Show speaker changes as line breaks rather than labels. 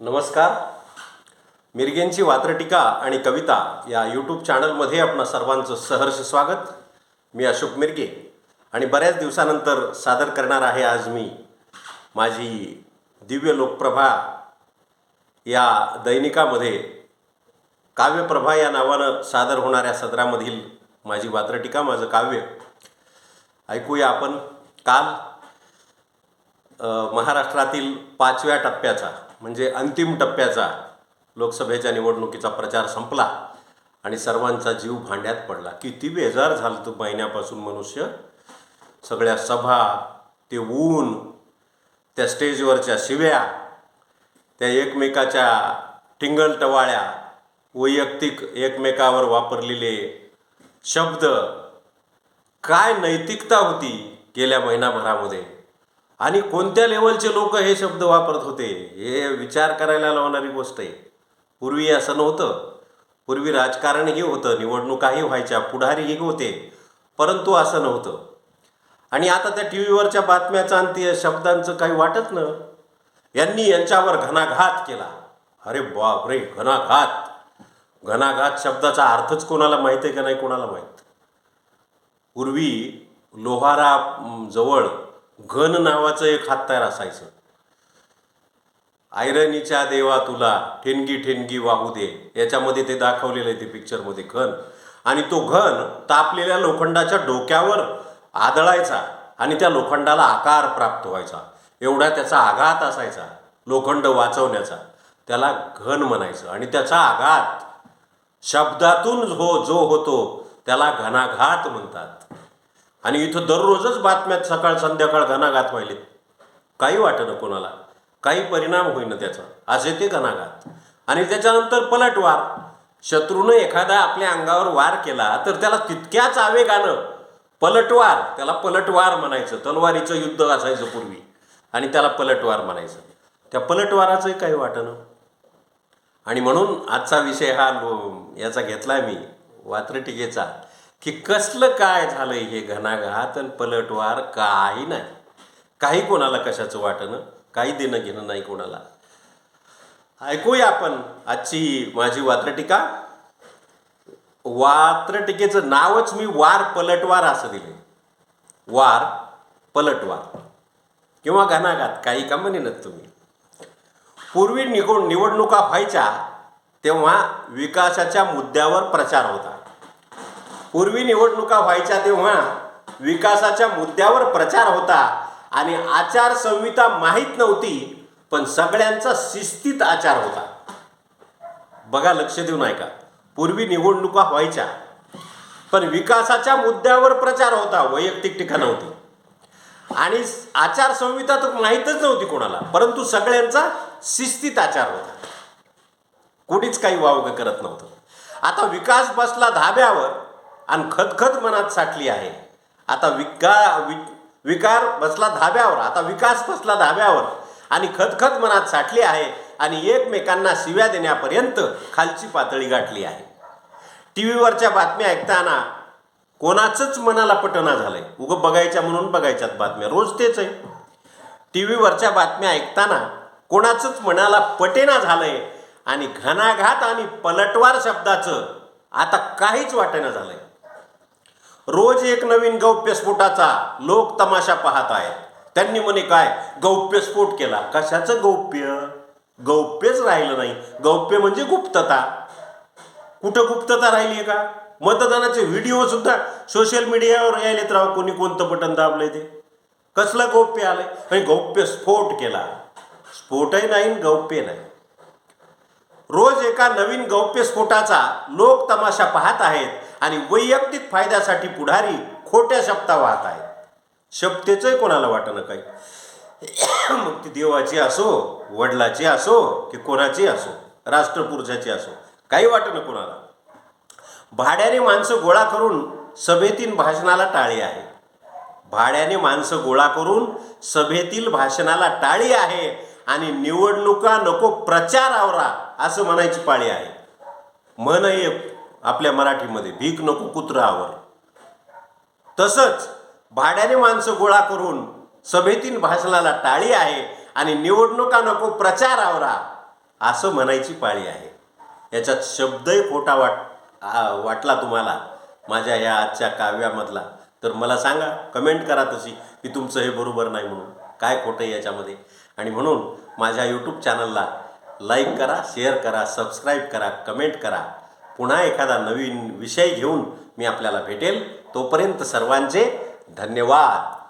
नमस्कार. मिरगेंची वात्रटिका आणि कविता या यूट्यूब चॅनलमध्ये आपणा सर्वांचं सहर्ष स्वागत. मी अशोक मिरगे आणि बऱ्याच दिवसानंतर सादर करणार आहे आज मी माझी दिव्य लोकप्रभा या दैनिकामध्ये. काव्यप्रभा या नावानं सादर होणाऱ्या सदरामधील माझी वात्रटिका माझं काव्य. ऐकूया आपण काल महाराष्ट्रातील पाचव्या टप्प्याचा. म्हणजे अंतिम टप्प्याचा लोकसभेच्या निवडणुकीचा प्रचार संपला आणि सर्वांचा जीव भांड्यात पडला. किती बेजार झालं तो महिन्यापासून मनुष्य. सगळ्या सभा ते ऊन त्या स्टेजवरच्या शिव्या त्या एकमेकाच्या टिंगल टवाळ्या वैयक्तिक एकमेकावर वापरलेले शब्द. काय नैतिकता होती गेल्या महिनाभरामध्ये? आणि कोणत्या लेवलचे लोक हे शब्द वापरत होते हे विचार करायला लावणारी गोष्ट आहे. पूर्वी असं नव्हतं. पूर्वी राजकारणही होतं निवडणुकाही व्हायच्या पुढारीही होते परंतु असं नव्हतं. आणि आता त्या टी व्हीवरच्या बातम्याचं आणि ते शब्दांचं काही वाटत ना यांनी यांच्यावर घणाघात केला. अरे बापरे घणाघात. घणाघात शब्दाचा अर्थच कोणाला माहीत आहे का नाही कोणाला माहीत? पूर्वी लोहारा जवळ घन नावाचं एक हाततार असायचं. आयरणीच्या देवा तुला ठेणगी ठेणगी वाहू दे. याच्यामध्ये ते दाखवलेलं आहे ते पिक्चरमध्ये घन. आणि तो घन तापलेल्या लोखंडाच्या डोक्यावर आदळायचा आणि त्या लोखंडाला आकार प्राप्त व्हायचा. एवढा त्याचा आघात असायचा लोखंड वाचवण्याचा. त्याला घन म्हणायचं. आणि त्याचा आघात शब्दातून हो जो होतो त्याला घनाघात म्हणतात. आणि इथं दररोजच बातम्यात सकाळ संध्याकाळ घणाघात व्हायले काही वाटणं कोणाला. काही परिणाम होईना त्याचा. असे ते घणाघात आणि त्याच्यानंतर पलटवार शत्रूनं एखादा आपल्या अंगावर वार केला तर त्याला तितक्याच आवेगानं पलटवार त्याला पलटवार म्हणायचं. तलवारीचं युद्ध असायचं पूर्वी. आणि त्याला पलटवार म्हणायचं. त्या पलटवाराचंही काही वाटणं. आणि म्हणून आजचा विषय हा लो- याचा घेतला मी. वात्रटिकेचा. की कसलं काय झालं हे घणाघात आणि पलटवार काही नाही. काही कोणाला कशाचं वाटणं काही देणं घेणं नाही कोणाला. ऐकूया आपण आजची माझी वात्रटिका वात्रटिकेचं नावच मी वार पलटवार असं दिले वार पलटवार. किंवा घणाघात काही का म्हणेनच तुम्ही. पूर्वी निवड निवडणुका व्हायच्या तेव्हा विकासाच्या मुद्द्यावर प्रचार होता. पूर्वी निवडणुका व्हायच्या तेव्हा विकासाच्या मुद्द्यावर प्रचार होता आणि आचारसंहिता माहीत नव्हती पण सगळ्यांचा शिस्तीत आचार होता. बघा लक्ष देऊन ऐका. पूर्वी निवडणुका व्हायच्या पण विकासाच्या मुद्द्यावर प्रचार होता वैयक्तिक टीका नव्हती आणि आचारसंहिता तर माहीतच नव्हती कोणाला परंतु सगळ्यांचा शिस्तीत आचार होता. कोणीच काही वावग करत नव्हतं. आता विकास बसला धाब्यावर आणि खतखत मनात साठली आहे. आता विका वि विकार बसला धाब्यावर आता विकास बसला धाब्यावर. आणि खतखत मनात साठली आहे आणि एकमेकांना शिव्या देण्यापर्यंत खालची पातळी गाठली आहे. टी व्हीवरच्या बातम्या ऐकताना कोणाचंच मनाला पटना झालंय. उगं बघायच्या म्हणून बघायच्यात बातम्या. रोज तेच आहे. टी व्हीवरच्या बातम्या ऐकताना कोणाचंच मनाला पटेना झालंय आणि घणाघात आणि पलटवार शब्दाचं आता काहीच वाटेना झालंय. रोज एक नवीन गौप्यस्फोटाचा लोक तमाशा पाहत आहेत. त्यांनी म्हणे काय? गौप्यस्फोट केला. कशाचं गौप्य? गौप्यच राहिलं नाही. गौप्य म्हणजे गुप्तता. कुठं गुप्तता राहिली आहे का? मतदानाचे व्हिडिओ सुद्धा सोशल मीडियावर यायलेत राव. कोणी कोणतं बटन दाबलंय ते? कसलं गौप्य आलंय? आणि गौप्य स्फोट केला. स्फोटही नाही गौप्य नाही. रोज एका नवीन गौप्य स्फोटाचा लोक तमाशा पाहत आहेत. आणि वैयक्तिक फायद्यासाठी पुढारी खोट्या शब्दा वाहत आहेत. शब्देचंही कोणाला वाटणं काही? मग ती देवाची असो वडिलाची असो की कोणाची असो राष्ट्रपुरुषाची असो काही वाटणं कोणाला? भाड्याने माणसं गोळा करून सभेतील भाषणाला टाळी आहे. भाड्याने माणसं गोळा करून सभेतील भाषणाला टाळी आहे आणि निवडणुका नको प्रचार आवरा असं म्हणायची पाळी आहे. म्हण आपल्या मराठीमध्ये भीक नको कुत्रावर तसंच भाड्याने माणसं गोळा करून सभेतील भाषणाला टाळी आहे आणि निवडणुका नको प्रचार आवरा असं म्हणायची पाळी आहे. याच्यात शब्दही खोटा वाट वाटला तुम्हाला माझ्या ह्या आजच्या काव्यामधला? तर मला सांगा कमेंट करा तशी की तुमचं हे बरोबर नाही म्हणून. काय खोटं आहे याच्यामध्ये? आणि म्हणून माझ्या यूट्यूब चॅनलला लाईक करा शेअर करा सबस्क्राईब करा कमेंट करा. पुन्हा एखादा नवीन विषय घेऊन मी आपल्याला भेटेल. तोपर्यंत सर्वांचे धन्यवाद.